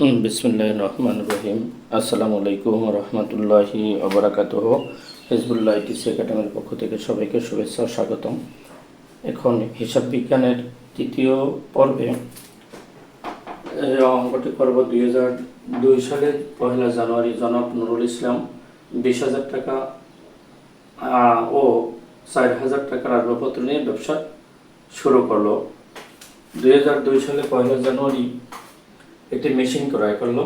বিসমুল্লাহ রহমান রহিম। আসসালামু আলাইকুম রহমতুল্লাহি অবরাকাত হিজবুল্লাহ টিসি একাডেমির পক্ষ থেকে সবাইকে শুভেচ্ছা স্বাগতম। এখন হিসাব বিজ্ঞানের তৃতীয় পর্বে অঙ্কটি করব দুই হাজার দুই সালের পহেলা জানুয়ারি, জনাব নুরুল ইসলাম বিশ হাজার টাকা ও চার হাজার টাকার আসবাবপত্র নিয়ে ব্যবসা শুরু করল। দুই হাজার দুই সালে পয়লা জানুয়ারি একটি মেশিন ক্রয় করল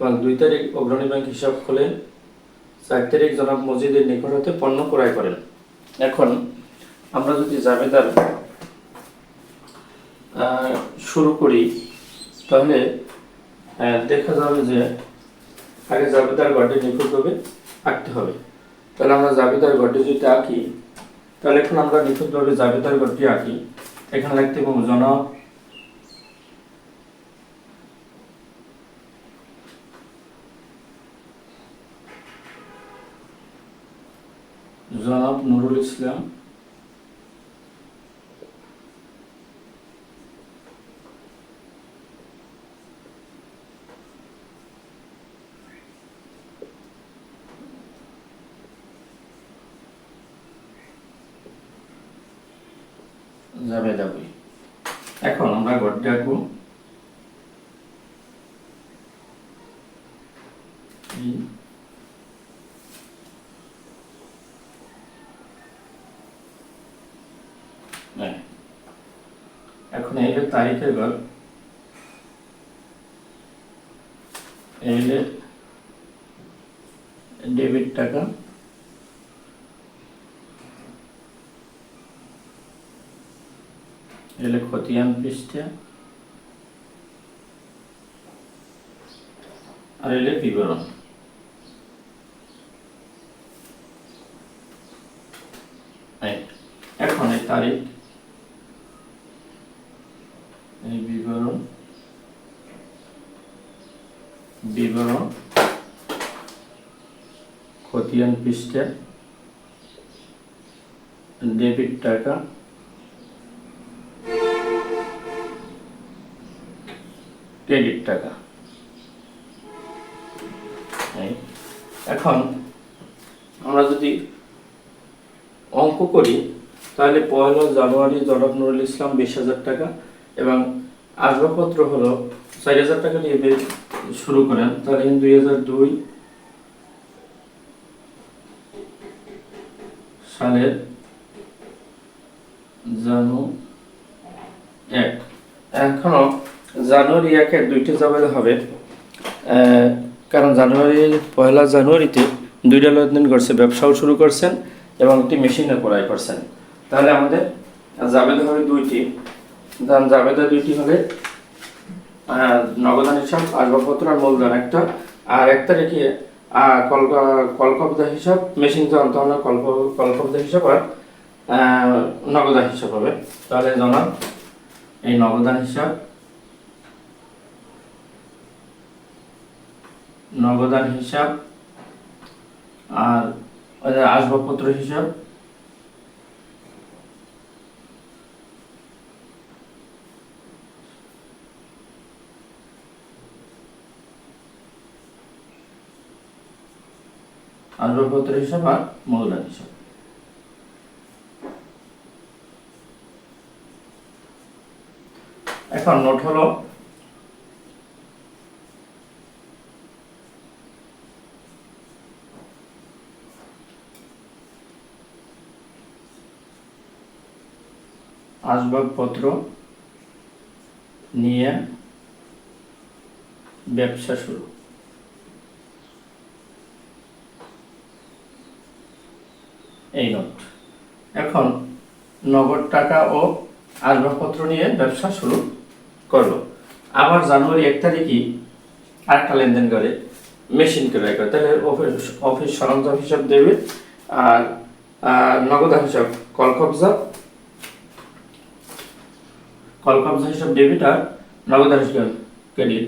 এবং দুই তারিখ অগ্রণী ব্যাংক হিসাব খোলেন চার তারিখ জনাব মসজিদের নিকট হতে পণ্য ক্রয় করেন। এখন আমরা যদি জাবেদার শুরু করি, তাহলে দেখা যাবে যে আগে জাবেদার গড়ে নিখুঁতভাবে আঁকতে হবে। তাহলে আমরা জাবেদার গড়ে যদি আঁকি, তাহলে এখন আমরা নিখুঁতভাবে জাবেদার গড়টি আঁকি। এখানে লিখতে পাবো জনাব জনাব নুরুল ইসলাম যাবে যাবে এখন আমরা গড়টা আঁকবো এই হ্যাঁ। এখন এই যে তারিখের এই যে ডেবিট টাকা। এলে খতিয়ান পৃষ্ঠা। আর এলে বিবরণ। এখন এই তারিখ এই বিবরণ বিবরণ খতিয়ান পৃষ্ঠা ডেবিট টাকা ক্রেডিট টাকা এখন আমরা যদি অঙ্ক করি, তাহলে পয়লা জানুয়ারি জনাব নুরুল ইসলাম বিশ হাজার টাকা এবং আসবাবপত্র হলো চার হাজার টাকা নিয়ে শুরু করেন। তাহলে দুই হাজার দুই সালের জানু এক। এখনও জানুয়ারি একের দুইটা যাবে হবে কারণ জানুয়ারি, পয়লা জানুয়ারিতে দুইটা লেনদেন করছে, ব্যবসাও শুরু করছেন এবং একটি মেশিনও ক্রয় করছেন। তাহলে আমাদের জাবেদা হবে দুইটি। দাম জাবেদা দুইটি হবে নগদান হিসাব আসবাবপত্র আর মূলধন একটা। আর এক তারিখে আহ, কলকা- কলকবদা হিসাব মেশিন যন্ত্র হবে কল্প কলকবজা হিসাব আর আহ, নগদান হিসাব হবে। তাহলে জানাব এই নগদান হিসাব নগদান হিসাব আর আসবাবপত্র হিসাব আসবাবপত্র হিসাব আর মূলধন হিসাব। এখন নোট হলো আসবাবপত্র নিয়ে ব্যবসা শুরু এই নোট এখন নগদ টাকা ও আসবাবপত্র নিয়ে ব্যবসা শুরু করল। আবার জানুয়ারি এক তারিখই আরেকটা লেনদেন করে, মেশিন ক্রয় করে। তাহলে অফিস অফিস সরঞ্জাম হিসাব দেবে আর নগদ হিসাব কল কবজা কল কবজা হিসাব ডেবিট আর নগদ হিসাব ক্রেডিট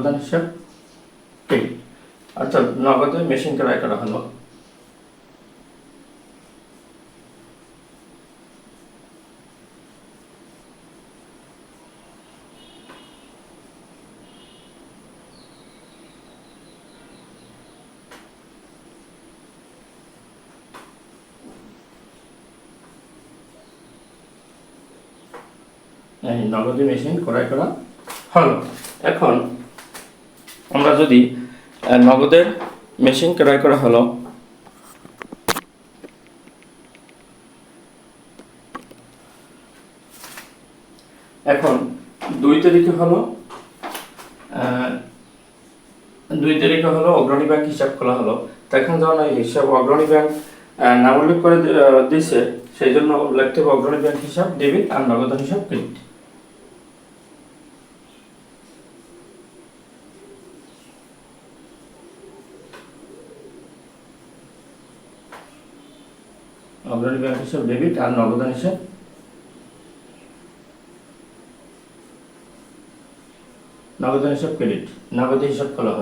নগদান হিসাব ক্রেডিট অর্থাৎ নগদে মেশিন ক্রয় করা হলো। নগদে মেশিন ক্রয় করা হলো। এখন আমরা যদি নগদের মেশিন ক্রয় করা হলো এখন দুই তারিখে হলো দুই তারিখে হলো অগ্রণী ব্যাংক হিসাব খোলা হলো। এখন যখন এই হিসাব অগ্রণী ব্যাংক নাম উল্লেখ করে দি- আহ, দিছে সেই জন্য হবে অগ্রণী ব্যাংক হিসাব ডেবিট আর নগদ হিসাব ক্রেডিট অগ্রণী ব্যাংক হিসাব ডেবিট আর নগদান হিসাব। নগদান হিসাব ক্রেডিট নগদ হিসাব খোলা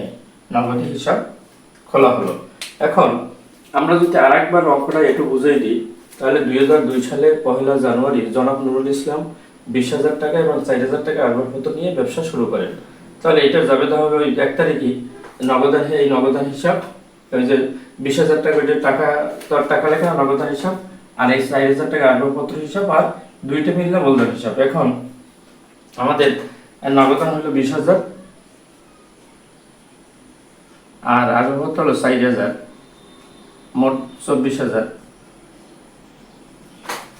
এই, নগদ হিসাব খোলা হলো। এখন আমরা যদি আর একবার অঙ্কটা একটু বুঝিয়ে দিই তাহলে দুই হাজার দুই সালে পহেলা জানুয়ারি জনাব নুরুল ইসলাম বিশ হাজার টাকা এবং চার হাজার টাকা আসবাবপত্র নিয়ে ব্যবসা শুরু করেন। তাহলে এটার জাবেদা হবে ওই এক তারিখই নগদান এই নগদান হিসাব, ওই যে বিশ হাজার টাকা টাকা, তার টাকা লেখা নগদান হিসাব আর এই চার হাজার টাকা আসবাবপত্র হিসাব আর দুইটা মিললে মূলধন হিসাব। এখন আমাদের নগদান হলো বিশ হাজার আর আসবাবপত্র হলো চার হাজার, মোট চব্বিশ হাজার।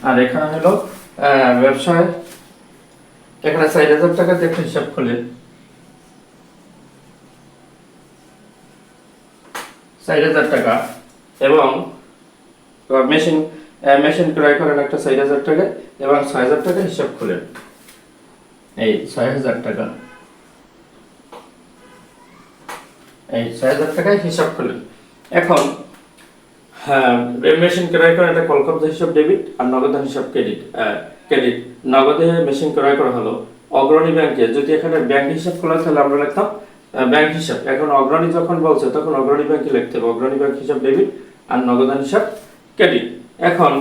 আর এখানে হলো ব্যবসায় এখানে চার হাজার টাকা দিয়ে হিসাব খুলে। চার হাজার টাকা এবং মেশিন মেশিন ক্রয় করেন একটা চার হাজার টাকা এবং ছয় হাজার টাকা হিসাব খুলেন। এই ছয় হাজার টাকা। এই ছয় হাজার টাকায় হিসাব খুলেন। এখন হ্যাঁ মেশিন ক্রয় করা এটা কলকাতা হিসাব ডেবিট আর নগদ হিসাব ক্রেডিট ক্রেডিট নগদে মেশিন ক্রয় করা হলো অগ্রণী ব্যাংকে যদি এখানে ব্যাংক হিসাব খোলা তাহলে আমরা লিখতাম ব্যাংক হিসাব। এখন অগ্রণী যখন বলছে, তখন অগ্রণী ব্যাংকে লিখতে হবে। অগ্রণী ব্যাংক হিসাব ডেবিট আর নগদ হিসাব ক্রেডিট এখন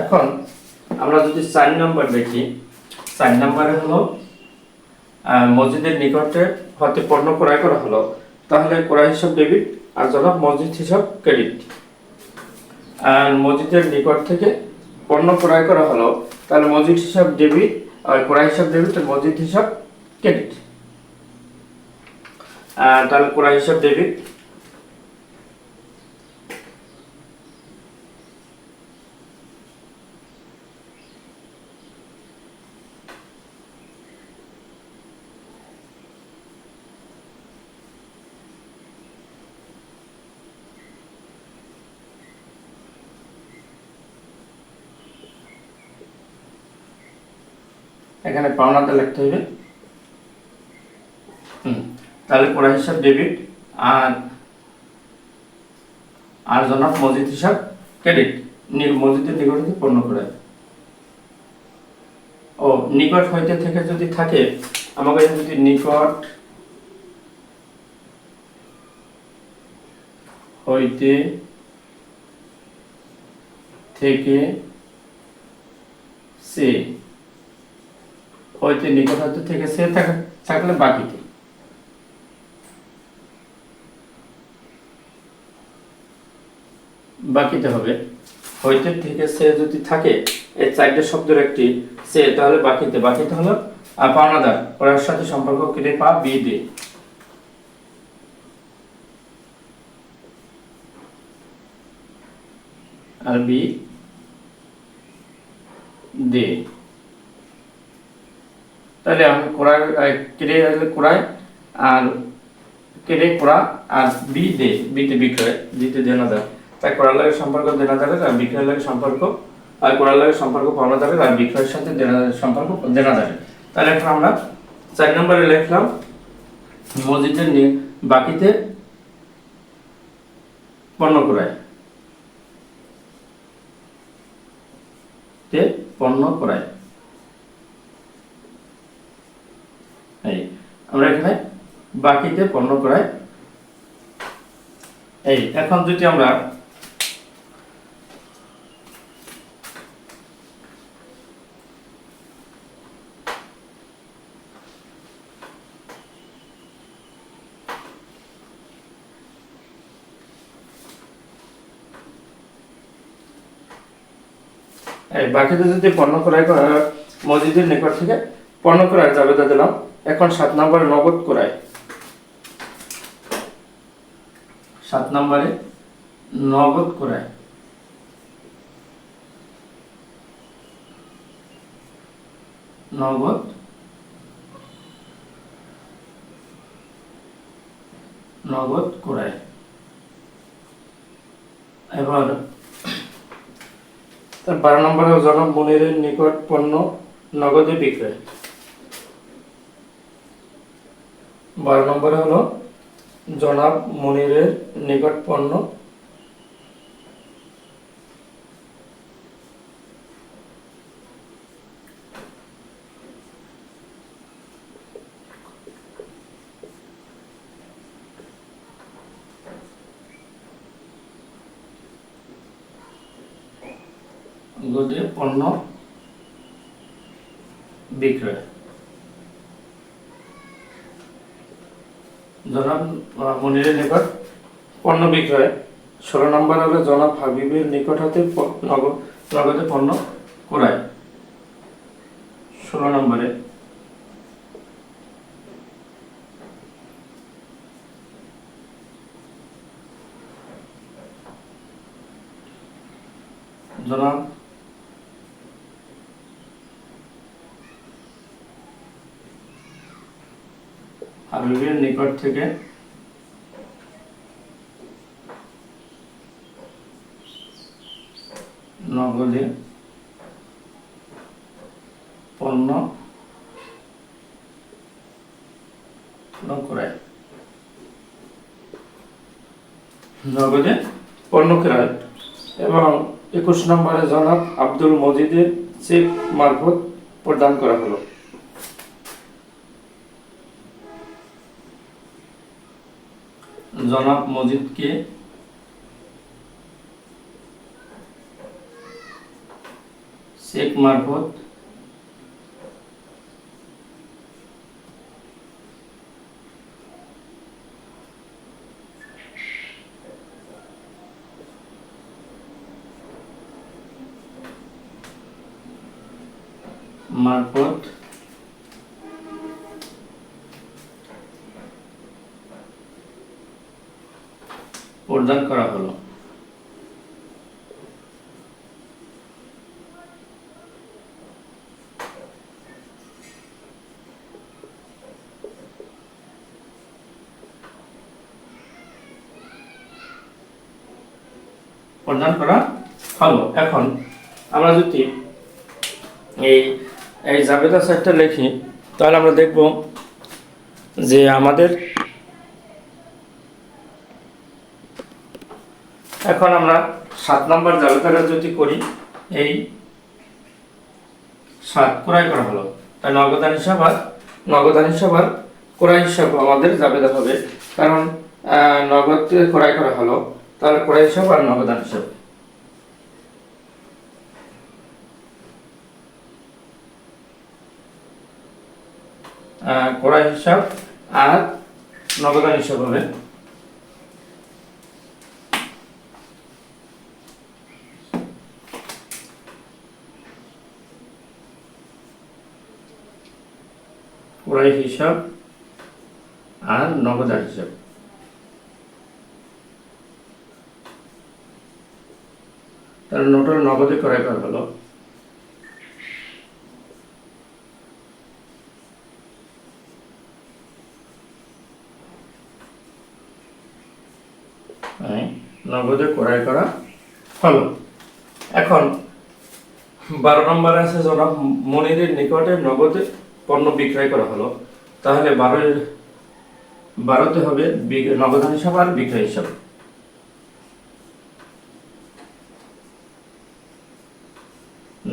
এখন আমরা যদি চার নম্বর দেখি, চার নম্বরে হলো মসজিদের নিকটে হতে পণ্য ক্রয় করা হলো, তাহলে ক্রয় হিসাব ডেবিট আর জনাব মসজিদ হিসাব ক্রেডিট। আর মসজিদের নিকট থেকে পণ্য ক্রয় করা হলো, তাহলে মসজিদ হিসাব ডেবিট, আর ক্রয় হিসাব ডেবিট আর মসজিদ হিসাব ক্রেডিট। তাহলে ক্রয় হিসাব ডেবিট এখানে পাওনাটা লিখতে হবে হুম, তাহলে ক্রয় হিসাব ডেবিট আর আর জনাব মসজিদ হিসাব ক্রেডিট। মসজিদের নিকট হতে পণ্য ক্রয়। ও, নিকট হইতে থেকে যদি থাকে, আমাকে যদি নিকট হইতে থেকে সে হইতে নিকট হইতে থেকে সে থাকা- থাকলে বাকিতে। বাকিতে হবে। হইতে থেকে সে যদি থাকে এই চারটে শব্দের একটি, সে তাহলে বাকিতে। বাকিতে হলো পাওনাদার। ওর সাথে সম্পর্ক কেটে পা বি দে আর বি, দে। তাহলে আমি কোরআ কেড়ে হলে কোরআয় আর কেড়ে কোড়া আর বি দে, বিতে বিক্রয় দিতে দেনা দেয় তাই কোড়ার লাগে সম্পর্ক দেনাদারের আর বিক্রয়ের লাগে সম্পর্ক, আর কোড়ার লাগে সম্পর্ক পাওনাদারের আর বিক্রয়ের সাথে দেনাদারের সম্পর্ক দেনাদারের তাহলে এখন আমরা চার নম্বরে লিখলাম, মসজিদের বাকিতে পণ্য ক্রয় পণ্য ক্রয় এই আমরা এখানে বাকিতে পণ্য ক্রয় এই, এখন যদি আমরা বাকিতে যদি পণ্য ক্রয় করা মসজিদের নিকট থেকে পণ্য ক্রয়ের জাবেদা দিলাম। এখন সাত নম্বরে নগদ ক্রয় সাত নম্বরে নগদ ক্রয় নগদ নগদ ক্রয় এবার তার বারো নম্বরে জনাব মনিরের নিকট পণ্য নগদে বিক্রয়। বারো নম্বরে হলো জনাব মনিরের নিকট পণ্য নগদে পণ্য বিক্রয় জনাব আহ, মনিরের নিকট পণ্য বিক্রয় ষোলো নম্বর হলো জনাব হাবিবের নিকট হতে নগদে পণ্য ক্রয়। ষোলো নম্বরে। জনাব হাবিবের নিকট থেকে নগদে পণ্য নগদে পণ্য ক্রয়। এবং একুশ নম্বরে জনাব আব্দুল মজিদের চেক মারফত প্রদান করা হলো। জনাব মজিদকে চেক মারফত মারফত প্রদান করা হলো প্রদান করা হলো। এখন আমরা যদি এই এই জাবেদা সেটটা লিখি, তাহলে আমরা দেখব যে আমাদের এখন আমরা সাত নম্বর জাবেদাটা যদি করি, এই সাত ক্রয় করা হলো। তাই নগদান হিসাব আর নগদান হিসাব আর ক্রয় হিসাব আমাদের জাবেদা হবে। কারণ নগদ ক্রয় করা হলো। তাহলে ক্রয় হিসাব আর নগদান হিসাব ক্রয় হিসাব আর নগদান হিসাব হবে কড়াই হিসাব আর নগদান হিসাব তাহলে নোটের নগদে ক্রয় করা হলো। নগদে ক্রয় করা হলো। এখন বারো নম্বরে আছে জনাব মনিরের নিকটে নগদে পণ্য বিক্রয় করা হলো। তাহলে বারোর বারোতে হবে নগদান হিসাব আর বিক্রয় হিসাব।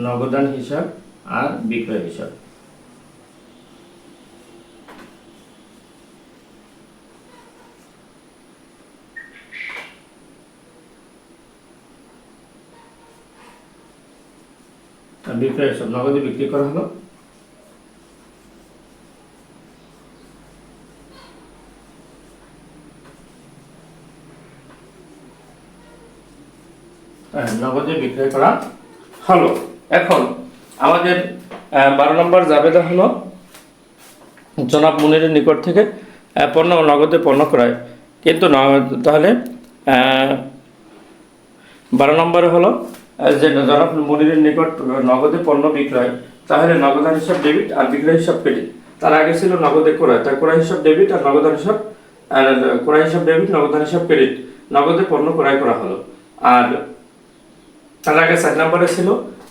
নগদান হিসাব আর বিক্রয় হিসাব। বিক্রয় হিসাব, নগদে বিক্রি করা হলো। নগদে বিক্রয় করা হলো। এখন আমাদের বারো নম্বর জাবেদা হলো জনাব মুনিরের নিকট থেকে পণ্য ও নগদে পণ্য ক্রয়। কিন্তু তাহলে বারো নম্বরে হলো যে জনাব মুনিরের নিকট নগদে পণ্য বিক্রয়, তাহলে নগদান হিসাব ডেবিট আর বিক্রয় হিসাব ক্রেডিট। তার আগে ছিল নগদে ক্রয়, তার ক্রয় হিসাব ডেবিট আর নগদান হিসাব ক্রয় হিসাব ডেবিট নগদান হিসাব ক্রেডিট। নগদে পণ্য ক্রয় করা হলো। আর তার আগে চার নম্বরে ছিল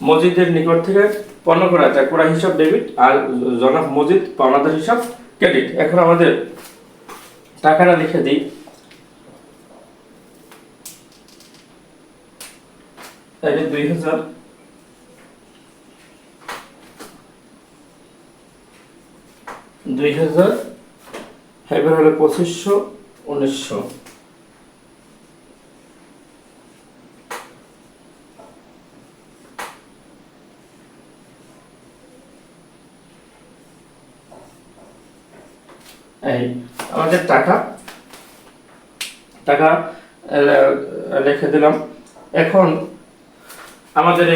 মসজিদের নিকট থেকে পণ্য করা যায়। কোরা হিসাব ডেবিট আর জনাব মসজিদ পাওনাদার হিসাব ক্রেডিট। এখন আমাদের টাকাটা লিখে দিই। তাহলে দুই হাজার। দুই হাজার, এবার হলো পঁচিশশো, উনিশশো। এই আমাদের টাকা টাকা রেখে দিলাম। এখন আমাদের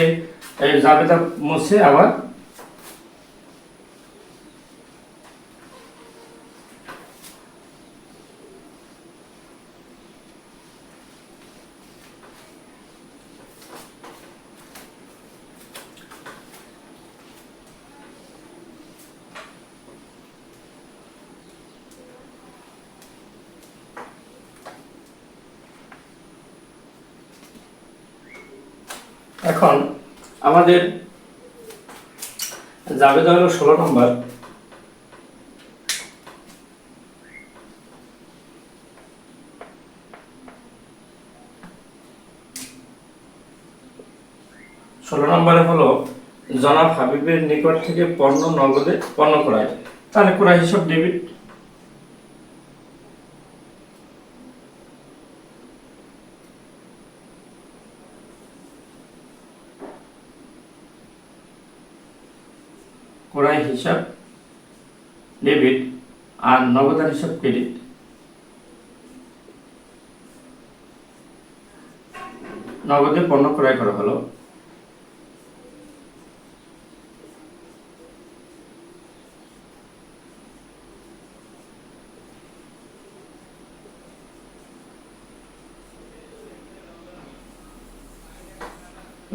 এই জাবেদা মুছে আবার এখন আমাদের জাবেদা হলো ষোলো নম্বর। ষোলো নম্বরে হলো জনাব হাবিবের নিকট থেকে পণ্য নগদে, পণ্য করায়। তাহলে ক্রয় হিসাব ডেবিট ক্রয় হিসাব ডেবিট আর নগদান হিসাব ক্রেডিট। নগদে পণ্য ক্রয় করা হলো।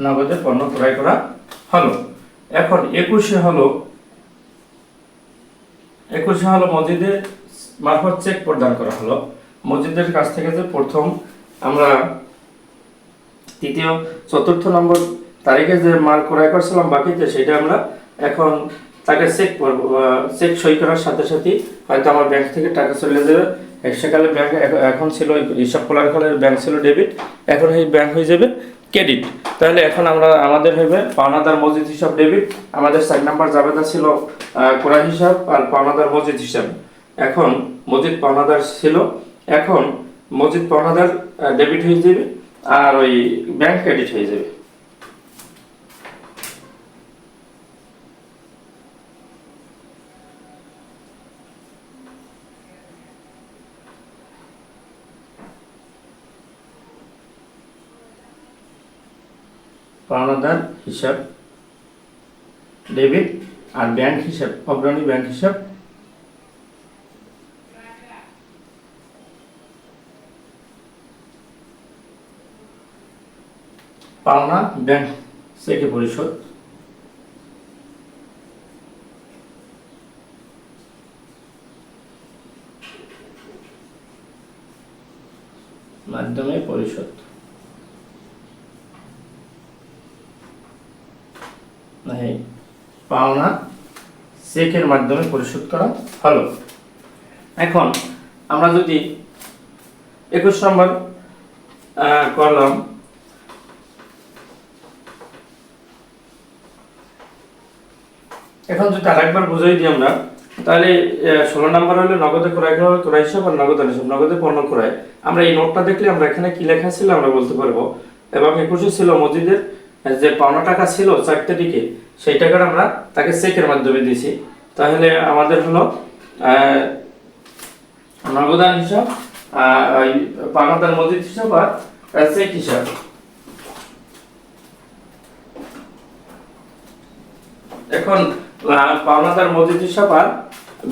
নগদে পণ্য ক্রয় করা হলো। এখন একুশে হলো একুশে হলো মসজিদে মারফত চেক প্রদান করা হলো। মসজিদের কাছ থেকে যে প্রথম আমরা তৃতীয়, চতুর্থ নম্বর তারিখে যে মাল ক্রয় করছিলাম বাকিতে, সেটা আমরা এখন তাকে চেক করব চেক সই করার সাথে সাথে হয়তো আমার ব্যাংক থেকে টাকা চলে যাবে। সেকালে ব্যাংক এখন ছিল হিসাব খোলার কালে ব্যাংক ছিল ডেবিট এখন এই ব্যাংক হয়ে যাবে। ক্রেডিট। তাহলে এখন আমরা, আমাদের হবে পাওনাদার মজিদ হিসাব ডেবিট। আমাদের সাইড নাম্বার জাবেদা ছিল কোরআন হিসাব আর পাওনাদার মজিদ হিসাব। এখন মজিদ পাওনাদার ছিল, এখন মজিদ পাওনাদার ডেবিট হয়ে যাবে আর ওই ব্যাংক ক্রেডিট হয়ে যাবে। পাওনাদার হিসাব, ডেবিট আর ব্যাংক হিসাব, অগ্রণী ব্যাংক হিসাব। পাওনা ব্যাংক সেকে পরিশোধ। মাধ্যমে পরিশোধ। পাওনা চেকের মাধ্যমে পরিশোধ করা হলো। এখন আমরা যদি একুশ নম্বর আহ, করলাম। এখন যদি আরেকবার বুঝাই দিই আমরা তাহলে ষোলো নাম্বার হলে নগদে ক্রয় করা ক্রয় হিসাব আর নগদ হিসাব নগদে পণ্য ক্রয়। আমরা এই নোটটা দেখলে আমরা এখানে কি লেখা ছিল আমরা বলতে পারব। এবং একুশে ছিল মসজিদের যে পাওনা টাকা ছিল চারটে দিকে সেই টাকাটা আমরা তাকে চেকের মাধ্যমে দিয়েছি। তাহলে আমাদের হলো নগদান হিসাব ওই পাওনাদার মসজিদ হিসাব আর চেক হিসাব। এখন পাওনাদার মজুদ হিসাব আর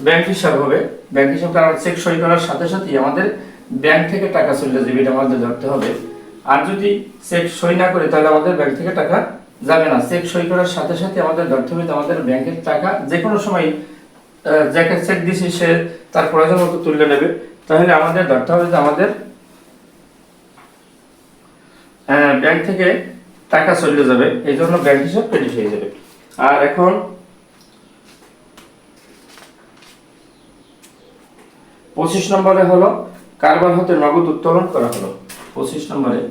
ব্যাংক হিসাব হবে। ব্যাংক হিসাবটা আমরা চেক সই করার সাথে সাথেই আমাদের ব্যাংক থেকে টাকা চলে যাবে, এটা আমাদের ধরতে হবে। আর যদি চেক সই না করে, তাহলে আমাদের ব্যাংক থেকে টাকা যাবে না। চেক সই করার সাথে সাথে আমাদের যে আমাদের ব্যাংকের টাকা যে কোনো সময় যাকে চেক দিছি সে তার প্রয়োজন মতো তুলে নেবে। তাহলে আমাদের ধরতে হবে যে আমাদের ব্যাংক থেকে টাকা চলে যাবে। এই জন্য ব্যাংক হিসাব ক্রেডিট হয়ে যাবে। আর এখন, পঁচিশ নম্বরে হলো, কারবার হতে নগদ উত্তোলন করা হলো। পঁচিশ নম্বরে।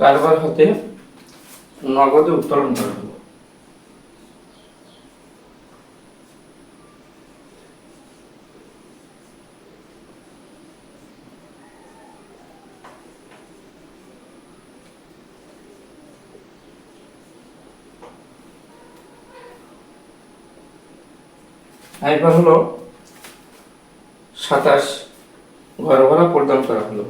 কারবার হতে নগদে উত্তোলন করা হলো। এবার হলো সাতাশ ঘর ভাড়া প্রদান করা হলো।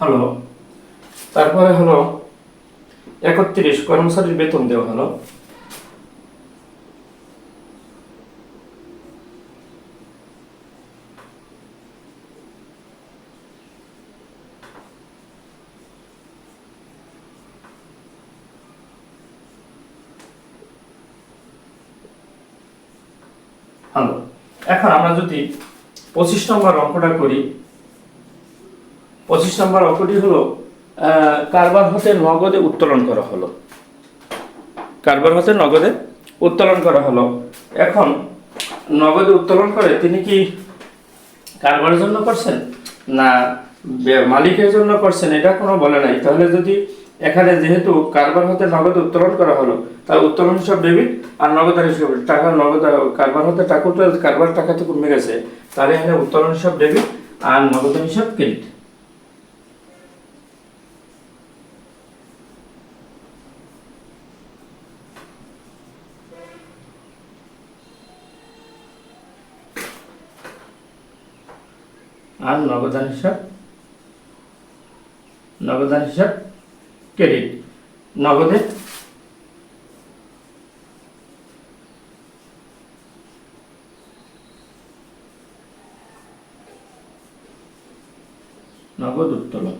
হলো, তারপরে হলো একত্রিশ কর্মচারীর বেতন দেওয়া হলো এখন আমরা যদি পঁচিশ নম্বর অঙ্কটা করি, পঁচিশ নম্বর অঙ্কটি হলো কারবার হতে নগদে উত্তোলন করা হলো। কারবার হতে নগদে উত্তোলন করা হলো। এখন নগদে উত্তোলন করে তিনি কি কারবারের জন্য করছেন? না মালিকের জন্য করছেন, এটা কোনো বলে নাই। তাহলে যদি এখানে যেহেতু কারবার হতে নগদ উত্তোলন করা হলো তাহলে উত্তোলন হিসাব ডেবিট আর নগদান হিসাব টাকা নগদ কারবার হতে টাকা উঠলে কারবার টাকা তো কমে গেছে তাহলে এখানে উত্তোলন হিসাব ডেবিট আর নগদ হিসাব ক্রেডিট। আর নগদান হিসাব নগদান হিসাব ক্রেডিট, নগদে নগদ উত্তোলন।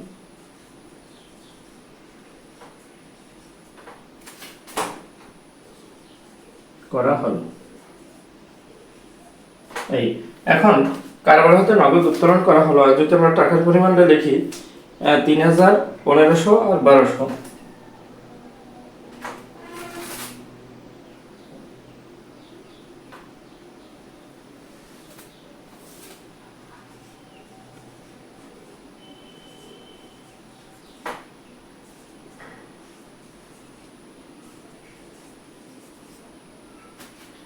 করা হলো। এই, এখন কারবার হতে নগদ উত্তোলন করা হলো। আর যদি আমরা টাকার পরিমাণটা লিখি তিন হাজার পনেরোশো আর বারোশো।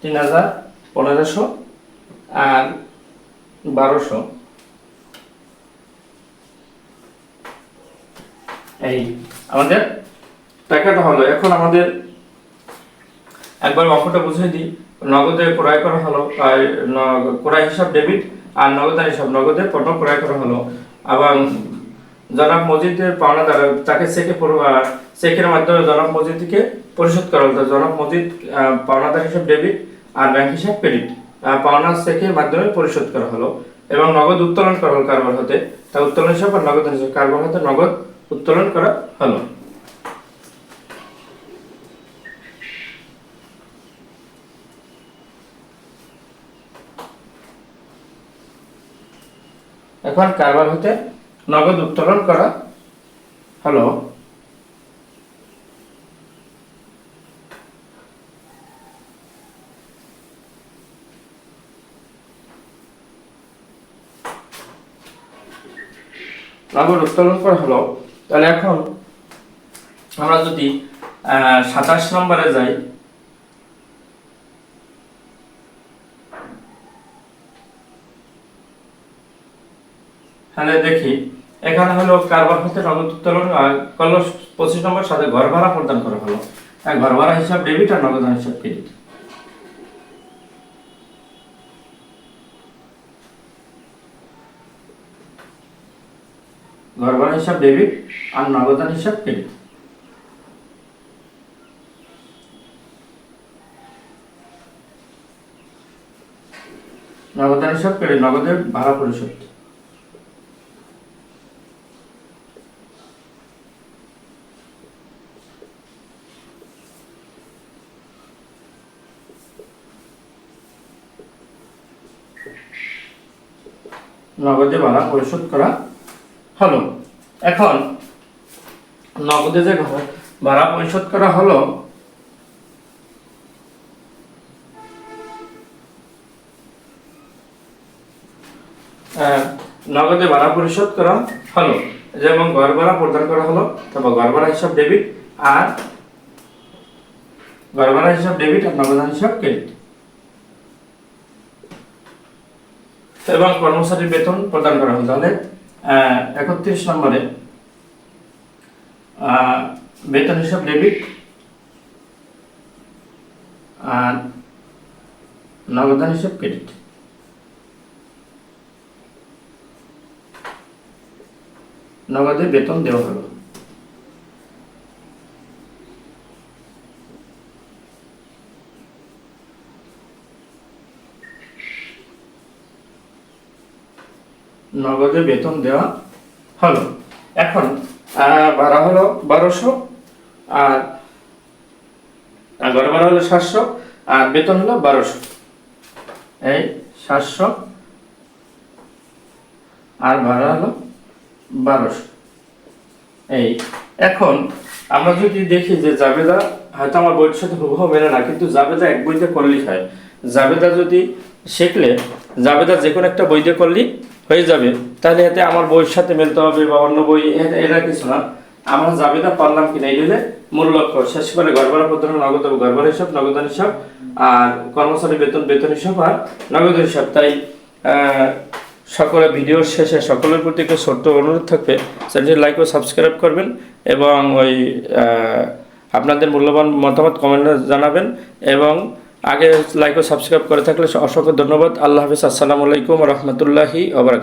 তিন হাজার পনেরোশো আর বারোশো। এই আমাদের টাকাটা হলো এখন আমাদের একবার অঙ্কটা বুঝিয়ে দিই। নগদে ক্রয় করা হলো ক্রয় হিসাব ডেবিট আর নগদান হিসাব। নগদে পণ্য ক্রয় করা হলো এবং জনাব মসজিদের পাওনাদার তাকে চেকে চেকের মাধ্যমে জনাব মসজিদকে পরিশোধ করা হলো। জনাব মসজিদ আহ, পাওনাদার হিসাব ডেবিট আর ব্যাংক হিসাব ক্রেডিট পাওনা চেকের মাধ্যমে পরিশোধ করা হলো এবং নগদ উত্তোলন করা হলো কারবার হতে। তা উত্তোলন হিসাব আর নগদ হিসাব কারবার হতে নগদ উত্তোলন করা হলো। এখন কারবার হতে নগদ উত্তোলন করা হলো। নগদ উত্তোলন করা হলো। তাহলে এখন আমরা যদি সাতাশ নম্বরে যাই। দেখি, এখানে হলো কারবার হতে নগদ উত্তোলন করল পঁচিশ নম্বর সাথে ঘর ভাড়া প্রদান করা হলো। আর ঘর ভাড়া হিসাব ডেবিট আর নগদ হিসাব ক্রেডিট ঘর হিসাব ডেবিট আর নগদান হিসাব ক্রেডিট। নগদান হিসাব ক্রেডিট, নগদের ভাড়া পরিশোধ। নগদে ভাড়া পরিশোধ করা হলো, এখন নগদে যে ভাড়া পরিশোধ করা হলো নগদে ভাড়া পরিশোধ করা হলো, যেমন ঘর ভাড়া প্রদান করা হলো, তারপর ঘর ভাড়া হিসাব ডেবিট আর ঘর ভাড়া হিসাব ডেবিট আর নগদান হিসাব ক্রেডিট এবং কর্মচারীর বেতন প্রদান করা হলো। তাহলে একত্রিশ নম্বরে বেতন হিসাব ডেবিট আর নগদান হিসাব ক্রেডিট। নগদে বেতন দেওয়া হলো। নগদে বেতন দেওয়া হলো। এখন ভাড়া হলো বারোশো, আর, ঘর ভাড়া হলো সাতশো, আর বেতন হলো বারোশো। এই সাতশো, আর ভাড়া হলো বারোশো। এই, এখন আমরা যদি দেখি যে জাবেদা, হয়তো আমার বইয়ের সাথে হুবহু মেলে না, কিন্তু জাবেদা এক বইতে করলেই হয়। জাবেদা যদি শিখলে, জাবেদা যে কোনো একটা বইতে করলেই হয়ে যাবে। তাহলে এতে আমার বইয়ের সাথে মেলতে হবে বা অন্য বই, এ- এটা কিছু না। আমরা জাবেদা পারলাম কিনা এই মূল লক্ষ্য, শেষ করে গড়বড়া পদ্ধতি নগদ গড়বড় হিসাব, নগদান হিসাব, আর কর্মচারী বেতন বেতন হিসাব আর নগদ হিসাব। তাই সকলে ভিডিওর শেষে সকলের প্রতি একটা ছোট্ট অনুরোধ থাকবে, চ্যানেলটি লাইক ও সাবস্ক্রাইব করবেন এবং ওই আপনাদের মূল্যবান মতামত কমেন্টে জানাবেন এবং আগে লাইক ও সাবস্ক্রাইব করে থাকলে অসংখ্য ধন্যবাদ। আল্লাহ হাফিজ, আসসালামু আলাইকুম রহমতুল্লাহি ওবরাক